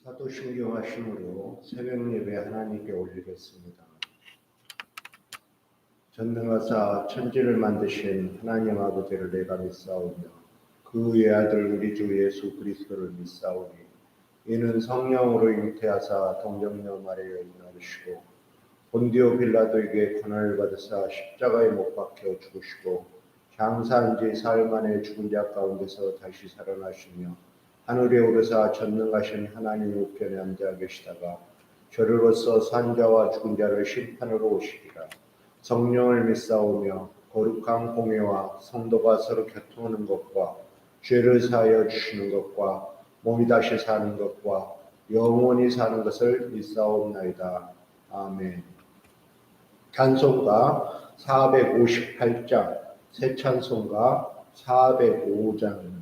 사도신경 하심으로 새벽 예배 하나님께 올리겠습니다. 전능하사 천지를 만드신 하나님 아버지를 내가 믿사오며 그의 아들 우리 주 예수 그리스도를 믿사오니 이는 성령으로 잉태하사 동정녀 마리아에 나르시고 본디오 빌라도에게 고난을 받으사 십자가에 못 박혀 죽으시고 장사한 지 사흘 만에 죽은 자 가운데서 다시 살아나시며 하늘에 오르사 전능하신 하나님 우편에 앉아 계시다가 저리로서 산자와 죽은 자를 심판으로 오시리라 성령을 믿사오며 거룩한 공예와 성도가 서로 교통하는 것과 죄를 사하여 주시는 것과 몸이 다시 사는 것과 영원히 사는 것을 믿사옵나이다. 아멘. 찬송가 458장, 새 찬송가 405장입니다.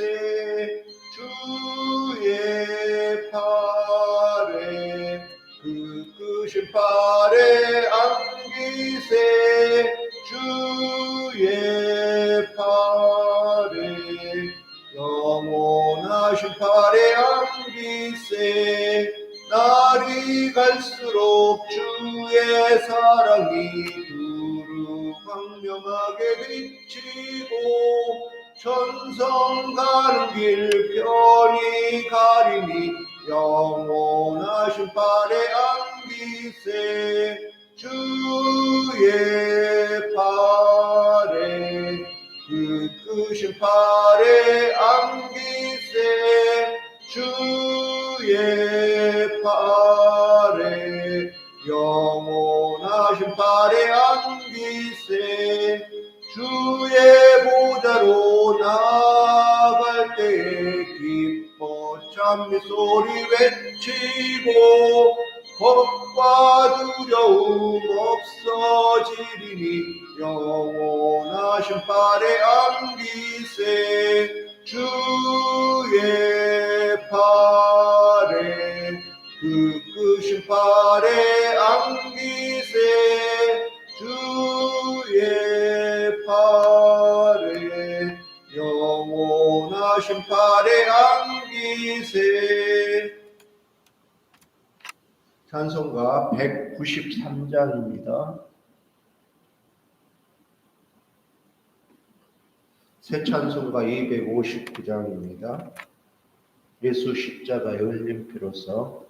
세 주의 팔에 그 크신 팔에 안기세 주의 팔에 영원하신 팔에 안기세 날이 갈수록 주의 사랑이 두루 광명하게 비치고 천성 가는 길 편히 가리니 영원하신 팔에 안기세 주의 팔에 그 크신 팔에 안기세 주의 팔에 영원하신 팔에 안기세 주의 보좌로 나갈 때 기뻐 찬미 소리 외치고 겁과 두려움 없어지리니 영원하신 팔에 안기세 주의 팔에 그 크신 팔에 안기세 주의 팔에 하신 팔에 안기세 찬송가 193장입니다. 새 찬송가 259장입니다. 예수 십자가의 흘림 피로서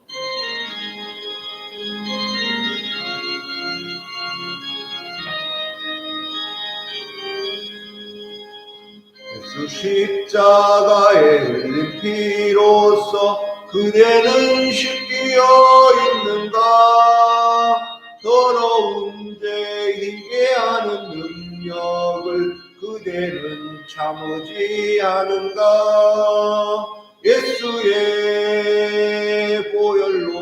십자가의 흘림 피로서 그대는 십기어 있는가? 더러운 죄 힘게 하는 능력을 그대는 참으지 않은가? 예수의 보혈로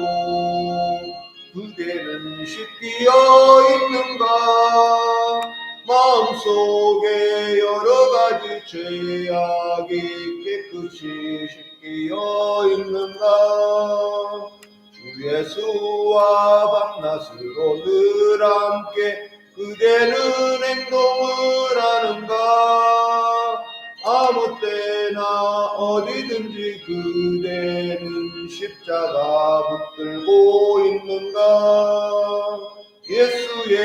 그대는 십기어 있는가? 마음속에 여러 죄악이 깨끗이 씻기어 있는가? 주 예수와 밤낮으로 늘 함께 그대는 행동을 하는가? 아무 때나 어디든지 그대는 십자가 붙들고 있는가? 예수의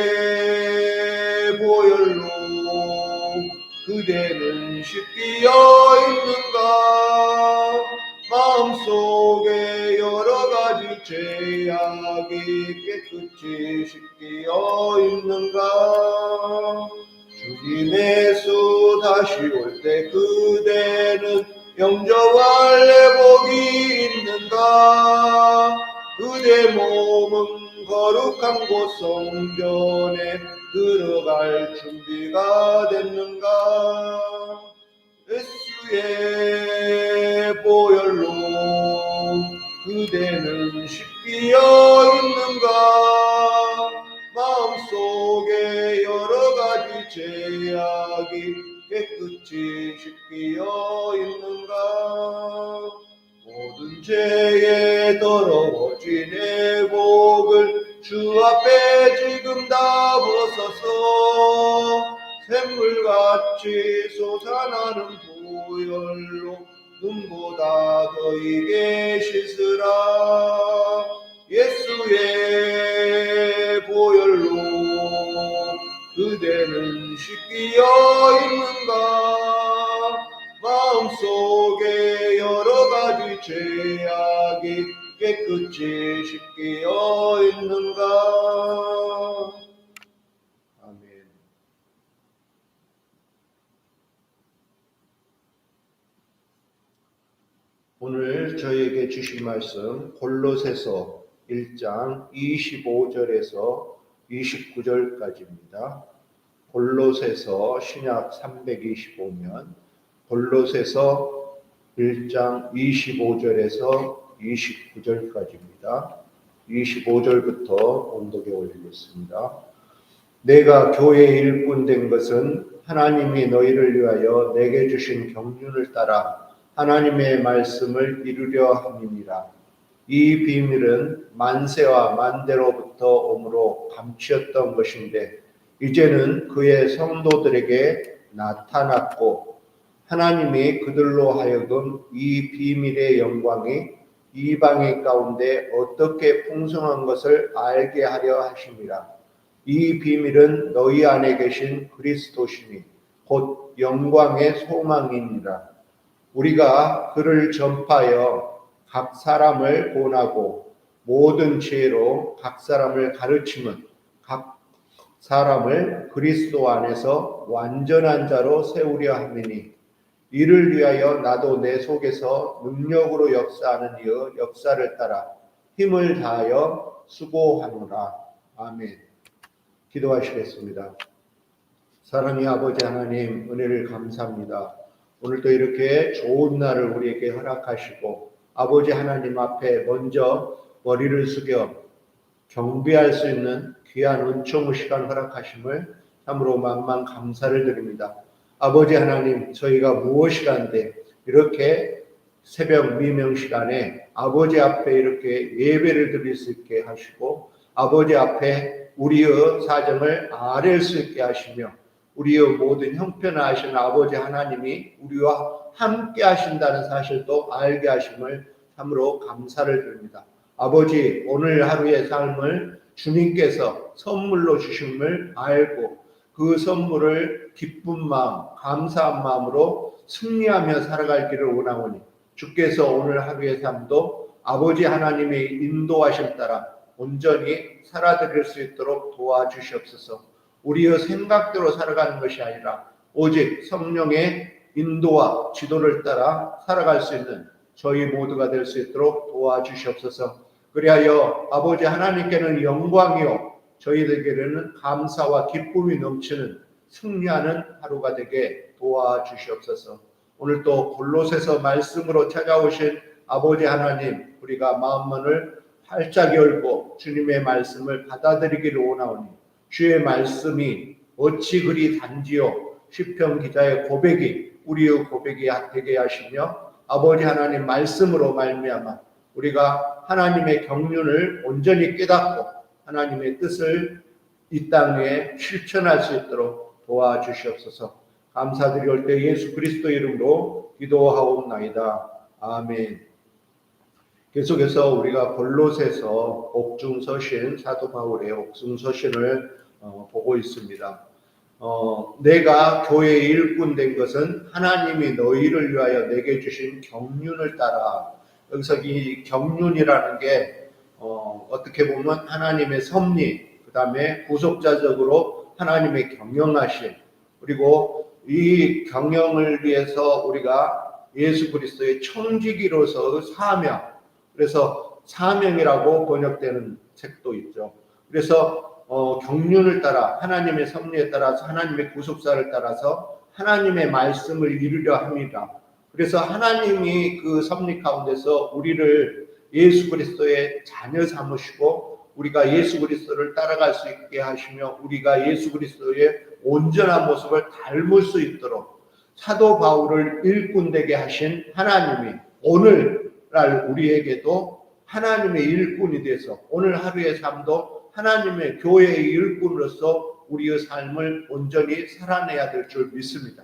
보혈로 그대는 십기어 있는가? 마음속에 여러 가지 죄악이 깨끗이 씻기어 있는가? 주님의 수 다시 올 때 그대는 영접할 내복이 있는가? 그대 몸은 거룩한 곳 성전에 들어갈 준비가 됐는가 예수의 보혈로 그대는 식비어 있는가? 마음속에 여러 가지 제약이 깨끗이 식비어 있는가? 모든 죄에 더러워진 내 복을 주 앞에 지금 다 벗어서 샘물같이 솟아나는 보혈로 눈보다 더 이게 씻으라. 예수의 보혈로 그대는 씻기어 있는가? 마음속에 여러 가지 죄악이 깨끗이 씻기어 있는가 아멘 저에게 주신 말씀 골로새서 1장 25절에서 29절까지입니다. 골로새서 신약 325면 골로새서 1장 25절에서 29절까지입니다. 25절부터 온독에 올리겠습니다. 내가 교회의 일꾼 된 것은 하나님이 너희를 위하여 내게 주신 경륜을 따라 하나님의 말씀을 이루려 함이니라. 이 비밀은 만세와 만대로부터 오므로 감추었던 것인데 이제는 그의 성도들에게 나타났고 하나님이 그들로 하여금 이 비밀의 영광이 이방의 가운데 어떻게 풍성한 것을 알게 하려 하심이라. 이 비밀은 너희 안에 계신 그리스도시니 곧 영광의 소망이니라. 우리가 그를 전파하여 각 사람을 권하고 모든 지혜로 각 사람을 가르침은 각 사람을 그리스도 안에서 완전한 자로 세우려 함이니 이를 위하여 나도 내 속에서 능력으로 역사하는 이의 역사를 따라 힘을 다하여 수고하노라. 아멘. 기도하시겠습니다. 사랑의 아버지 하나님 은혜를 감사합니다. 오늘도 이렇게 좋은 날을 우리에게 허락하시고 아버지 하나님 앞에 먼저 머리를 숙여 경배할 수 있는 귀한 은총의 시간 허락하심을 참으로 만만 감사를 드립니다. 아버지 하나님 저희가 무엇이간데 이렇게 새벽 미명 시간에 아버지 앞에 이렇게 예배를 드릴 수 있게 하시고 아버지 앞에 우리의 사정을 아랠 수 있게 하시며 우리의 모든 형편하신 아버지 하나님이 우리와 함께 하신다는 사실도 알게 하심을 참으로 감사를 드립니다. 아버지 오늘 하루의 삶을 주님께서 선물로 주심을 알고 그 선물을 기쁜 마음, 감사한 마음으로 승리하며 살아갈 길을 원하오니 주께서 오늘 하루의 삶도 아버지 하나님의 인도하심 따라 온전히 살아드릴 수 있도록 도와주시옵소서. 우리의 생각대로 살아가는 것이 아니라 오직 성령의 인도와 지도를 따라 살아갈 수 있는 저희 모두가 될 수 있도록 도와주시옵소서. 그리하여 아버지 하나님께는 영광이요 저희들에게는 감사와 기쁨이 넘치는 승리하는 하루가 되게 도와주시옵소서. 오늘 또 골로새서 말씀으로 찾아오신 아버지 하나님 우리가 마음문을 활짝 열고 주님의 말씀을 받아들이기를 원하오니 주의 말씀이 어찌 그리 단지요 시편 기자의 고백이 우리의 고백이 되게 하시며 아버지 하나님 말씀으로 말미암아 우리가 하나님의 경륜을 온전히 깨닫고 하나님의 뜻을 이 땅에 실천할 수 있도록 도와주시옵소서. 감사드릴 때 예수 그리스도 이름으로 기도하옵나이다. 아멘. 계속해서 우리가 골로새서 옥중서신 사도 바울의 옥중서신을 어, 보고 있습니다. 어, 내가 교회의 일꾼 된 것은 하나님이 너희를 위하여 내게 주신 경륜을 따라 여기서 이 경륜이라는 게 어, 어떻게 보면 하나님의 섭리, 그 다음에 구속자적으로 하나님의 경영하심, 그리고 이 경영을 위해서 우리가 예수 그리스도의 청지기로서 사명, 그래서 사명이라고 번역되는 책도 있죠. 그래서 어, 경륜을 따라 하나님의 섭리에 따라서 하나님의 구속사를 따라서 하나님의 말씀을 이루려 합니다. 그래서 하나님이 그 섭리 가운데서 우리를 예수 그리스도의 자녀 삼으시고 우리가 예수 그리스도를 따라갈 수 있게 하시며 우리가 예수 그리스도의 온전한 모습을 닮을 수 있도록 사도 바울을 일꾼 되게 하신 하나님이 오늘날 우리에게도 하나님의 일꾼이 돼서 오늘 하루의 삶도 하나님의 교회의 일꾼으로서 우리의 삶을 온전히 살아내야 될 줄 믿습니다.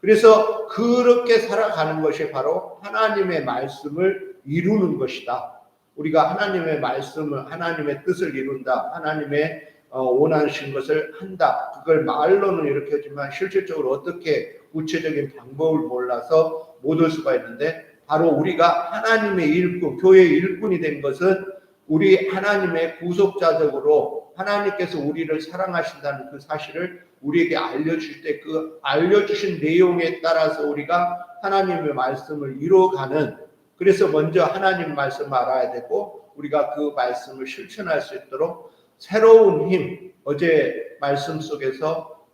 그래서 그렇게 살아가는 것이 바로 하나님의 말씀을 이루는 것이다. 우리가 하나님의 말씀을 하나님의 뜻을 이룬다. 하나님의 어, 원하신 것을 한다. 그걸 말로는 이렇게 하지만 실질적으로 어떻게 구체적인 방법을 몰라서 못 올 수가 있는데 바로 우리가 하나님의 일꾼, 교회의 일꾼이 된 것은 우리 하나님의 구속자적으로 하나님께서 우리를 사랑하신다는 그 사실을 우리에게 알려주실 때그 알려주신 내용에 따라서 우리가 하나님의 말씀을 이루어가는 그래서 먼저 하나님 말씀 알아야 되고 우리가 그 말씀을 실천할 수 있도록 새로운 힘 어제 말씀 속에서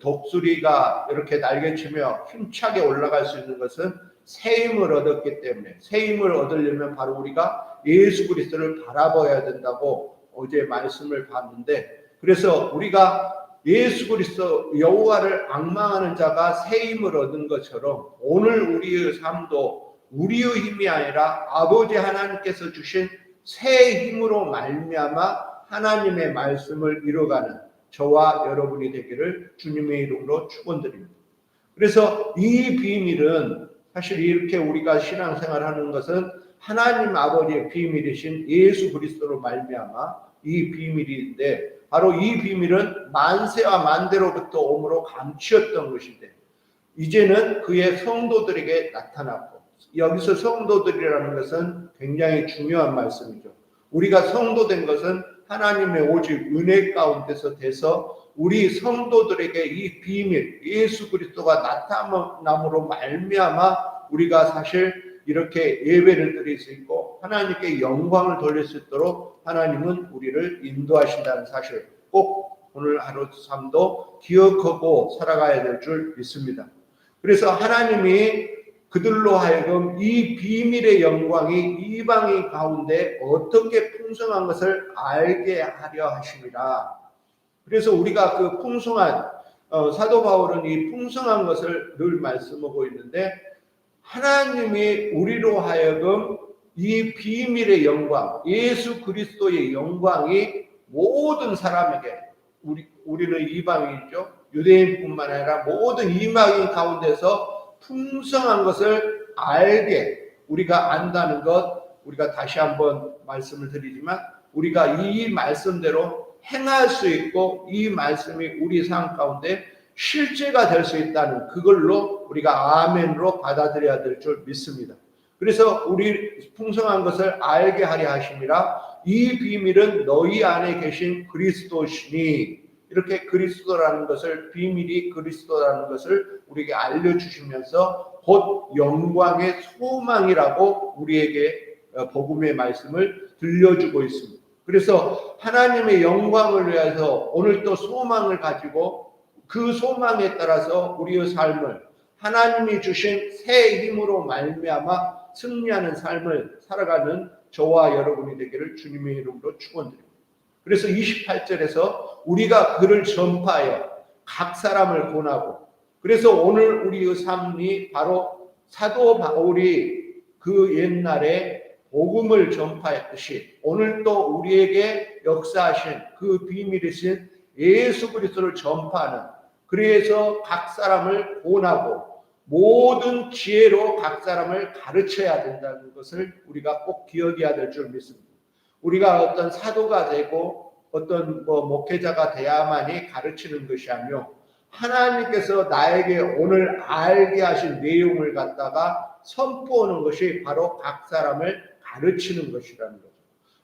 독수리가 이렇게 날개치며 힘차게 올라갈 수 있는 것은 새 힘을 얻었기 때문에 새 힘을 얻으려면 바로 우리가 예수 그리스도를 바라봐야 된다고 어제 말씀을 봤는데 그래서 우리가 예수 그리스도 여호와를 악망하는 자가 새 힘을 얻은 것처럼 오늘 우리의 삶도 우리의 힘이 아니라 아버지 하나님께서 주신 새 힘으로 말미암아 하나님의 말씀을 이뤄가는 저와 여러분이 되기를 주님의 이름으로 축원드립니다. 그래서 이 비밀은 사실 이렇게 우리가 신앙생활하는 것은 하나님 아버지의 비밀이신 예수 그리스도로 말미암아 이 비밀인데 바로 이 비밀은 만세와 만대로부터 오므로 감추었던 것인데 이제는 그의 성도들에게 나타났고 여기서 성도들이라는 것은 굉장히 중요한 말씀이죠. 우리가 성도된 것은 하나님의 오직 은혜 가운데서 돼서 우리 성도들에게 이 비밀 예수 그리스도가 나타남으로 말미암아 우리가 사실 이렇게 예배를 드릴 수 있고 하나님께 영광을 돌릴 수 있도록 하나님은 우리를 인도하신다는 사실 꼭 오늘 하루 삶도 기억하고 살아가야 될 줄 믿습니다. 그래서 하나님이 그들로 하여금 이 비밀의 영광이 이방인 가운데 어떻게 풍성한 것을 알게 하려 하심이라. 그래서 우리가 그 풍성한 어, 사도 바울은 이 풍성한 것을 늘 말씀하고 있는데 하나님이 우리로 하여금 이 비밀의 영광, 예수 그리스도의 영광이 모든 사람에게 우리 우리는 이방인이죠. 유대인뿐만 아니라 모든 이방인 가운데서 풍성한 것을 알게 우리가 안다는 것 우리가 다시 한번 말씀을 드리지만 우리가 이 말씀대로 행할 수 있고 이 말씀이 우리 삶 가운데 실제가 될 수 있다는 그걸로 우리가 아멘으로 받아들여야 될 줄 믿습니다. 그래서 우리 풍성한 것을 알게 하려 하심이라 이 비밀은 너희 안에 계신 그리스도시니 이렇게 그리스도라는 것을 비밀이 그리스도라는 것을 우리에게 알려주시면서 곧 영광의 소망이라고 우리에게 어, 복음의 말씀을 들려주고 있습니다. 그래서 하나님의 영광을 위해서 오늘 또 소망을 가지고 그 소망에 따라서 우리의 삶을 하나님이 주신 새 힘으로 말미암아 승리하는 삶을 살아가는 저와 여러분이 되기를 주님의 이름으로 축원드립니다. 그래서 28절에서 우리가 그를 전파하여 각 사람을 권하고 그래서 오늘 우리의 삶이 바로 사도 바울이 그 옛날에 복음을 전파했듯이 오늘 또 우리에게 역사하신 그 비밀이신 예수 그리스도를 전파하는 그래서 각 사람을 본하고 모든 지혜로 각 사람을 가르쳐야 된다는 것을 우리가 꼭 기억해야 될 줄 믿습니다. 우리가 어떤 사도가 되고 어떤 뭐 목회자가 돼야만이 가르치는 것이 아니요 하나님께서 나에게 오늘 알게 하신 내용을 갖다가 선포하는 것이 바로 각 사람을 가르치는 것이라는 거죠.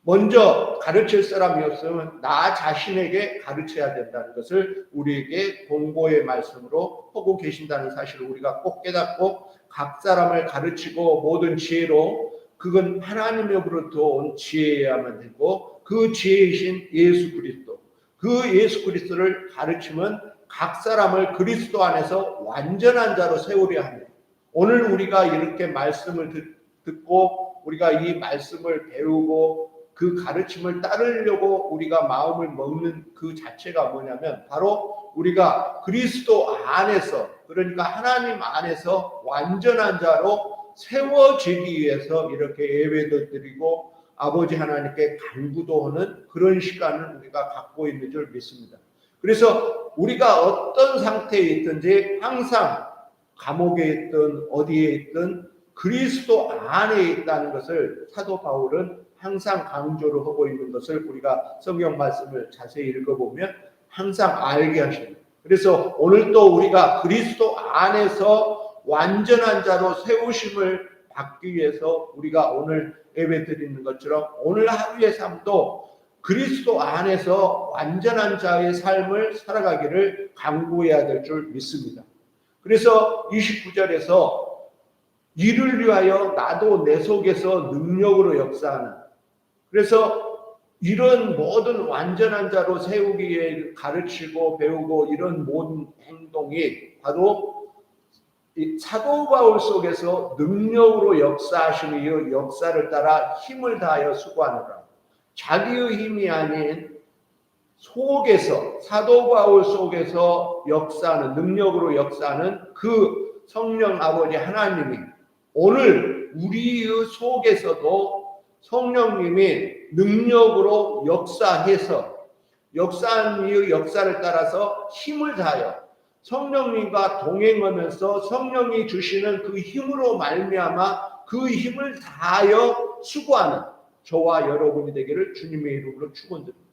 먼저 가르칠 사람이 없으면 나 자신에게 가르쳐야 된다는 것을 우리에게 공고의 말씀으로 하고 계신다는 사실을 우리가 꼭 깨닫고 각 사람을 가르치고 모든 지혜로 그건 하나님으로부터 온 지혜여야만 되고 그 지혜이신 예수 그리스도 그 예수 그리스도를 가르치면 각 사람을 그리스도 안에서 완전한 자로 세우려 합니다. 오늘 우리가 이렇게 말씀을 듣고 우리가 이 말씀을 배우고 그 가르침을 따르려고 우리가 마음을 먹는 그 자체가 뭐냐면 바로 우리가 그리스도 안에서 그러니까 하나님 안에서 완전한 자로 세워지기 위해서 이렇게 예배도 드리고 아버지 하나님께 간구도 하는 그런 시간을 우리가 갖고 있는 줄 믿습니다. 그래서 우리가 어떤 상태에 있든지 항상 감옥에 있든 어디에 있든 그리스도 안에 있다는 것을 사도 바울은 항상 강조를 하고 있는 것을 우리가 성경 말씀을 자세히 읽어보면 항상 알게 하십니다. 그래서 오늘도 우리가 그리스도 안에서 완전한 자로 세우심을 받기 위해서 우리가 오늘 예배 드리는 것처럼 오늘 하루의 삶도 그리스도 안에서 완전한 자의 삶을 살아가기를 강구해야 될 줄 믿습니다. 그래서 29절에서 이를 위하여 나도 내 속에서 능력으로 역사하는. 그래서 이런 모든 완전한 자로 세우기 위해 가르치고 배우고 이런 모든 행동이 바로 이 사도 바울 속에서 능력으로 역사하시는 이 역사를 따라 힘을 다하여 수고하느라. 자기의 힘이 아닌 속에서 사도 바울 속에서 역사하는 능력으로 역사하는 그 성령 아버지 하나님이 오늘 우리의 속에서도 성령님이 능력으로 역사해서 역사한 이의 역사를 따라서 힘을 다하여 성령님과 동행하면서 성령이 주시는 그 힘으로 말미암아 그 힘을 다하여 수고하는 저와 여러분이 되기를 주님의 이름으로 축원드립니다.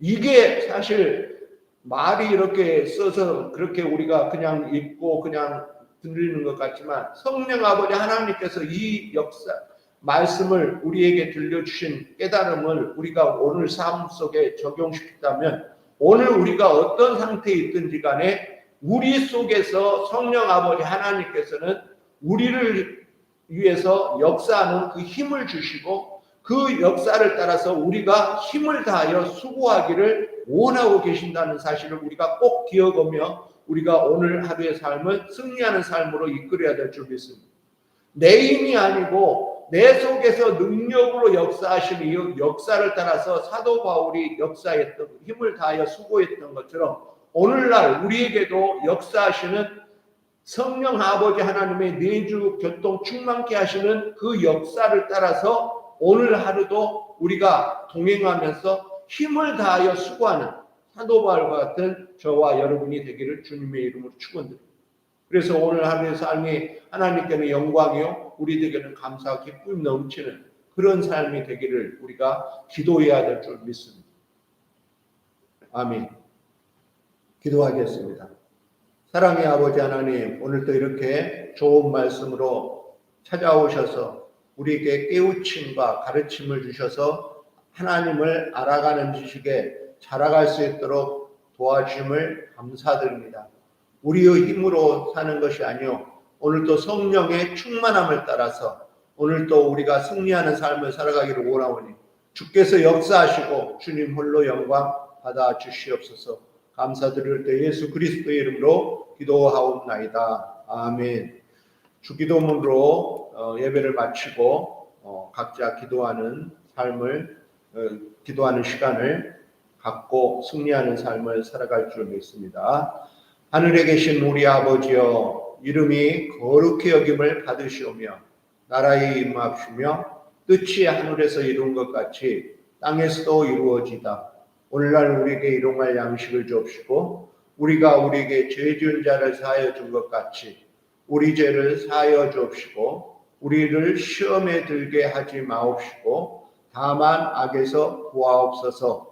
이게 사실 말이 이렇게 써서 그렇게 우리가 그냥 읽고 그냥 들리는 것 같지만 성령 아버지 하나님께서 이 역사 말씀을 우리에게 들려주신 깨달음을 우리가 오늘 삶 속에 적용시켰다면 오늘 우리가 어떤 상태에 있든지 간에 우리 속에서 성령 아버지 하나님께서는 우리를 위해서 역사하는 그 힘을 주시고 그 역사를 따라서 우리가 힘을 다하여 수고하기를 원하고 계신다는 사실을 우리가 꼭 기억하며 우리가 오늘 하루의 삶을 승리하는 삶으로 이끌어야 될 줄 믿습니다. 내 힘이 아니고 내 속에서 능력으로 역사하시는 이 역사를 따라서 사도 바울이 역사했던 힘을 다하여 수고했던 것처럼 오늘날 우리에게도 역사하시는 성령 아버지 하나님의 내주 교통 충만케 하시는 그 역사를 따라서 오늘 하루도 우리가 동행하면서 힘을 다하여 수고하는 사도 바울과 같은 저와 여러분이 되기를 주님의 이름으로 축원드립니다. 그래서 오늘 하루의 삶이 하나님께는 영광이요 우리에게는 감사와 기쁨 넘치는 그런 삶이 되기를 우리가 기도해야 될 줄 믿습니다. 아멘. 기도하겠습니다. 사랑의 아버지 하나님, 오늘도 이렇게 좋은 말씀으로 찾아오셔서 우리에게 깨우침과 가르침을 주셔서 하나님을 알아가는 지식에 자라갈 수 있도록 도와주심을 감사드립니다. 우리의 힘으로 사는 것이 아니요 오늘도 성령의 충만함을 따라서 오늘도 우리가 승리하는 삶을 살아가기를 원하오니 주께서 역사하시고 주님 홀로 영광 받아 주시옵소서. 감사드릴 때 예수 그리스도의 이름으로 기도하옵나이다. 아멘. 주기도문으로 어, 예배를 마치고 어, 각자 기도하는 삶을 어, 기도하는 시간을 갖고 승리하는 삶을 살아갈 줄 믿습니다. 하늘에 계신 우리 아버지여 이름이 거룩히 여김을 받으시오며 나라에 임하시며 뜻이 하늘에서 이룬 것 같이 땅에서도 이루어지다. 오늘날 우리에게 일용할 양식을 주옵시고 우리가 우리에게 죄 지은 자를 사하여 준 것 같이 우리 죄를 사하여 주옵시고 우리를 시험에 들게 하지 마옵시고 다만 악에서 구하옵소서